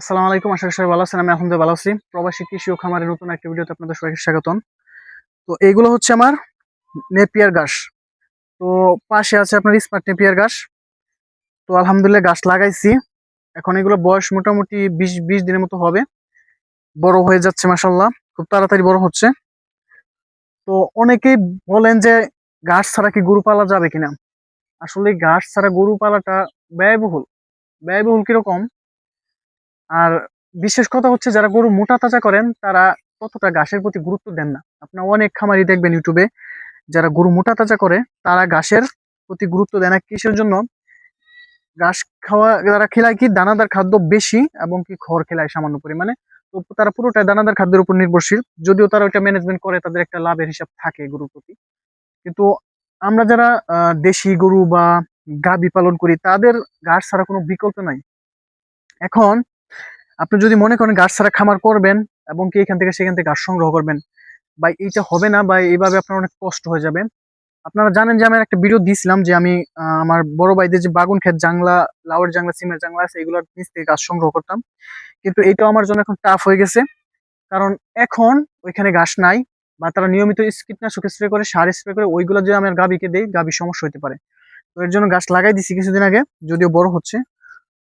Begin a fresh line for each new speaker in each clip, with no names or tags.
আসসালামু আলাইকুম, আশা করি সবাই ভালো আছেন, আমি এখন ভালো আছি। প্রবাসী কৃষি ও খামারের নতুন একটা ভিডিওতে আপনাদের সবাইকে স্বাগতম। তো এইগুলো হচ্ছে আমার নেপিয়ার গাছ তো পাশে আছে আপনার স্মার্ট নেপিয়ার গাছ তো আলহামদুলিল্লাহ গাছ লাগাইছি। এখন এগুলো বয়স মোটামুটি বিশ বিশ দিনের মতো হবে। বড় হয়ে যাচ্ছে মাসাল্লাহ খুব তাড়াতাড়ি বড় হচ্ছে। তো অনেকেই বলেন যে গাছ ছাড়া কি গরু পালা যাবে কিনা? আসলে গাছ ছাড়া গরু পালাটা ব্যয়বহুল। ব্যয়বহুল কীরকম? আর বিশেষ কথা হচ্ছে, যারা গরু মোটা তাজা করেন, তারা ততটা ঘাসের প্রতি গুরুত্ব দেন না। আপনার অনেক খামারি দেখবেন ইউটিউবে, যারা গরু মোটা তাজা করে, তারা ঘাসের প্রতি গুরুত্ব দেয় না। কিসের জন্য? ঘাস খাওয়া যারা খেলায় কি দানাদার খাদ্য বেশি এবং কি খড় খেলায় সামান্য পরিমাণে? তো তারা পুরোটাই দানাদার খাদ্যের উপর নির্ভরশীল। যদিও তারা ওইটা ম্যানেজমেন্ট করে, তাদের একটা লাভের হিসাব থাকে গরুর প্রতি। কিন্তু আমরা যারা দেশি গরু বা গাবি পালন করি, তাদের ঘাস ছাড়া কোনো বিকল্প নাই। এখন আপনি যদি মনে করেন গাছ ছাড়া খামার করবেন এবং কি এখান থেকে সেখান থেকে গাছ সংগ্রহ করবেন বা এইটা হবে না বা এইভাবে আপনার অনেক কষ্ট হয়ে যাবে। আপনারা জানেন যে আমি একটা ভিডিও দিয়েছিলাম যে আমি আমার বড় ভাইদের যে বাগুন ক্ষেত জাংলা, লাউয়ের জাংলা, সিমের জাংলা আছে, এগুলোর নিচ থেকে গাছ সংগ্রহ করতাম। কিন্তু এটাও আমার জন্য এখন টাফ হয়ে গেছে। কারণ এখন ওইখানে ঘাস নাই বা তারা নিয়মিত কীটনাশক স্প্রে করে, সার স্প্রে করে, ওইগুলো যদি আমার গাবিকে দেই গাবি সমস্যা হতে পারে। তো এর জন্য গাছ লাগাই দিছি কিছুদিন আগে, যদিও বড় হচ্ছে।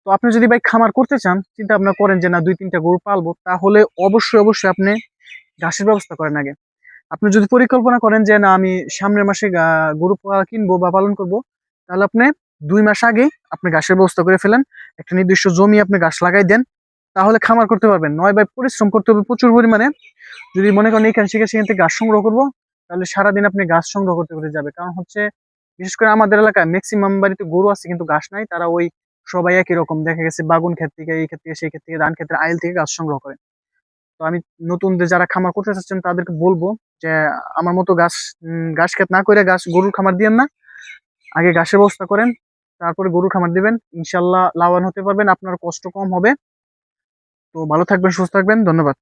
তো আপনি যদি ভাই খামার করতে চান, চিন্তা ভাবনা করেন যে না, দুই, তিনটা গরু পালবো, তাহলে অবশ্যই অবশ্যই আপনি ঘাসের ব্যবস্থা করেন আগে। আপনি যদি পরিকল্পনা করেন যে না, আমি সামনের মাসে গরু কিনবো বা পালন করব, তাহলে আপনি দুই মাস আগে আপনি ঘাসের ব্যবস্থা করে ফেলেন। একটা নির্দিষ্ট জমি আপনি ঘাস লাগাই দেন, তাহলে খামার করতে পারবেন। নয় ভাই, পরিশ্রম করতে হবে প্রচুর পরিমাণে। যদি মনে করেন এখানে সেখানে সেখান থেকে ঘাস সংগ্রহ করব, তাহলে সারাদিন আপনি ঘাস সংগ্রহ করতে করতে যাবে। কারণ হচ্ছে, বিশেষ করে আমাদের এলাকায় ম্যাক্সিমাম বাড়িতে গরু আছে কিন্তু ঘাস নাই, তারা ওই সবাই একই রকম। দেখা গেছে বাগুন ক্ষেত থেকে, এই ক্ষেত্রে সেই ক্ষেত থেকে, ধান ক্ষেত্রে আইল থেকে গাছ সংগ্রহ করে। তো আমি নতুনদের যারা খামার করতে চাচ্ছেন, তাদেরকে বলব যে, আমার মতো গাছ গাছ ক্ষেত না করে গাছ, গরুর খামার দিয়েন না। আগে গাছের ব্যবস্থা করেন, তারপরে গরুর খামার দিবেন। ইনশাল্লাহ লাভবান হতে পারবেন, আপনার কষ্ট কম হবে। তো ভালো থাকবেন, সুস্থ থাকবেন, ধন্যবাদ।